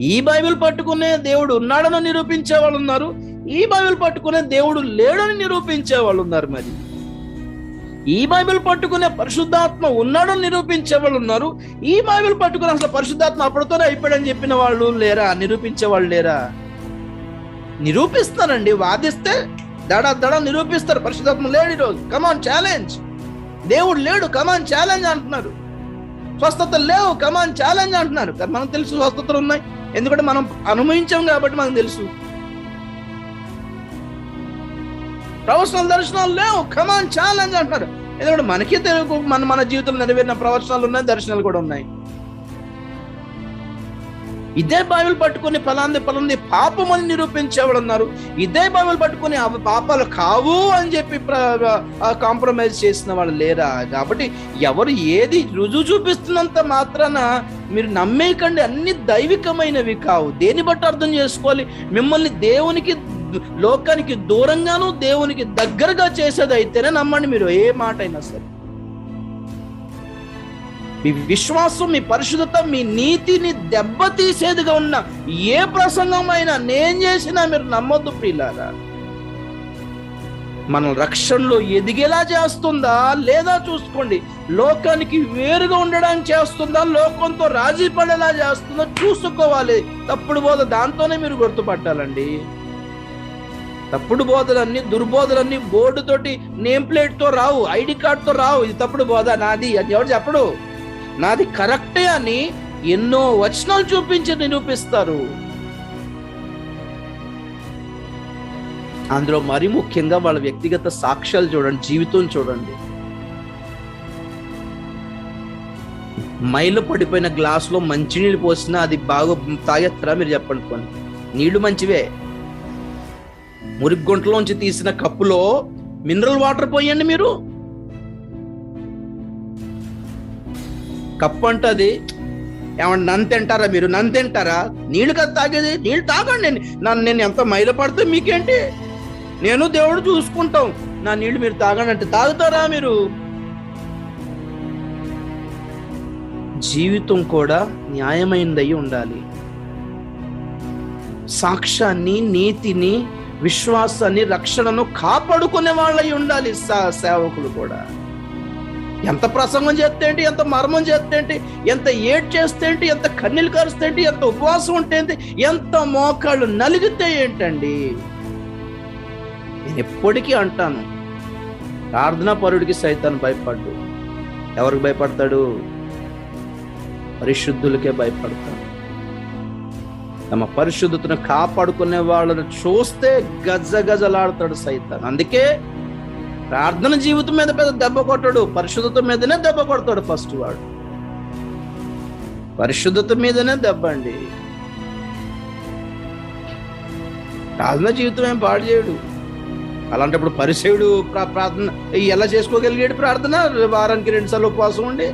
ఈ బైబిల్ పట్టుకునే దేవుడు ఉన్నాడని నిరూపించే వాళ్ళు ఉన్నారు. ఈ బైబిల్ పట్టుకునే దేవుడు లేడని నిరూపించే వాళ్ళు ఉన్నారు మరి. ఈ బైబిల్ పట్టుకునే పరిశుద్ధాత్మ ఉన్నాడని నిరూపించే వాళ్ళు ఉన్నారు. ఈ బైబిల్ పట్టుకుని అసలు పరిశుద్ధాత్మ అప్పటితోనే అయిపోయాడని చెప్పిన వాళ్ళు లేరా? నిరూపించే వాళ్ళు లేరా? నిరూపిస్తారండి వాదిస్తే దడ దడ నిరూపిస్తారు. పరిశుద్ధాత్మ లేడు ఈరోజు కమాన్ ఛాలెంజ్ దేవుడు లేడు కమాన్ ఛాలెంజ్ అంటున్నారు. స్వస్థత లేవు కమాన్ ఛాలెంజ్ అంటున్నారు. మనకు తెలుసు స్వస్థతలు ఉన్నాయి. ఎందుకంటే మనం అనుభవించాం కాబట్టి మనకు తెలుసు. ప్రవచనాలు దర్శనాలు లేవు. కమాన్ ఛాలెంజ్ అంటున్నారు. ఎందుకంటే మనకే తెలుగు మన మన జీవితంలో నెరవేరిన ప్రవచనాలు ఉన్నాయి దర్శనాలు కూడా ఉన్నాయి. ఇదే బైబిల్ పట్టుకుని పలాంది పలాంది పాపం అని నిరూపించేవాడు అన్నారు ఇదే బైబిల్ పట్టుకుని అవి పాపాలు కావు అని చెప్పి కాంప్రమైజ్ చేసిన వాళ్ళు లేరా? కాబట్టి ఎవరు ఏది రుజువు చూపిస్తున్నంత మాత్రాన మీరు నమ్మేయకండి. అన్ని దైవికమైనవి కావు. దేని బట్టి అర్థం చేసుకోవాలి? మిమ్మల్ని దేవునికి లోకానికి దూరంగాను దేవునికి దగ్గరగా చేసేది అయితేనే నమ్మండి మీరు. ఏ మాట అయినా సరే. మీ విశ్వాసం మీ పరిశుద్ధత మీ నీతిని దెబ్బతీసేదిగా ఉన్న ఏ ప్రసంగమైనా నేను చేసినా మీరు నమ్మొద్దు ప్రియులారా. మనం రక్షణలో ఎదిగేలా చేస్తుందా లేదా చూసుకోండి. లోకానికి వేరుగా ఉండడానికి చేస్తుందా లోకంతో రాజీ పడేలా చేస్తుందా చూసుకోవాలి. తప్పుడు బోధ దాంతోనే మీరు గుర్తుపట్టాలండి. తప్పుడు బోధలన్నీ దుర్బోధలన్నీ బోర్డుతోటి నేమ్ ప్లేట్తో రావు ఐడి కార్డ్తో రావు. ఇది తప్పుడు బోధ నాది అని ఎవరు చెప్పడు. నాది కరెక్టే అని ఎన్నో వచనాలు చూపించి నిరూపిస్తారు. అందులో మరి ముఖ్యంగా వాళ్ళ వ్యక్తిగత సాక్ష్యాలు చూడండి జీవితం చూడండి. మైలు పడిపోయిన గ్లాసులో మంచినీళ్ళు పోసినా అది బాగా తాగేస్తారా మీరు చెప్పండి పోనీ నీళ్ళు మంచివే. మురిగుంటలోంచి తీసిన కప్పులో మినరల్ వాటర్ పోయండి మీరు. కప్పు అంటది ఏమన్నా నన్ను తింటారా మీరు? నన్ను తింటారా? నీళ్ళు కదా తాగేది? నీళ్ళు తాగండి. నన్ను నేను ఎంత మైల పడితే మీకేంటి? నేను దేవుడు చూసుకుంటాం. నా నీళ్ళు మీరు తాగండి అంటే తాగుతారా మీరు? జీవితం కూడా న్యాయమైనదై ఉండాలి. సాక్ష్యాన్ని నీతిని విశ్వాసాన్ని రక్షణను కాపాడుకునే వాళ్ళై ఉండాలి సా- సేవకులు కూడా. ఎంత ప్రసంగం చేస్తేంటి ఎంత మర్మం చేస్తేంటి ఎంత ఏడ్ చేస్తేంటి ఎంత కన్నీళ్ళు కరుస్తేంటి ఎంత ఉపవాసం ఉంటేంటి ఎంత మోకాళ్ళు నలిగితే ఏంటండి? నేను ఎప్పటికీ అంటాను ప్రార్థనా పరుడికి సైతాన్ని భయపడ్డు. ఎవరికి భయపడతాడు? పరిశుద్ధులకే భయపడతాడు. తమ పరిశుద్ధతను కాపాడుకునే వాళ్ళను చూస్తే గజగజలాడతాడు సైతాన్. అందుకే ప్రార్థన జీవితం మీద పెద్ద దెబ్బ కొట్టాడు పరిశుద్ధత మీదనే దెబ్బ కొడతాడు ఫస్ట్ వాడు. పరిశుద్ధత మీదనే దెబ్బ అండి. ప్రార్థన జీవితం ఏం పాడు చేయడు. అలాంటప్పుడు పరిసేయుడు ప్రార్థన ఎలా చేసుకోగలిగాడు ప్రార్థన? వారానికి రెండు సార్లు ఉపవాసం ఉండి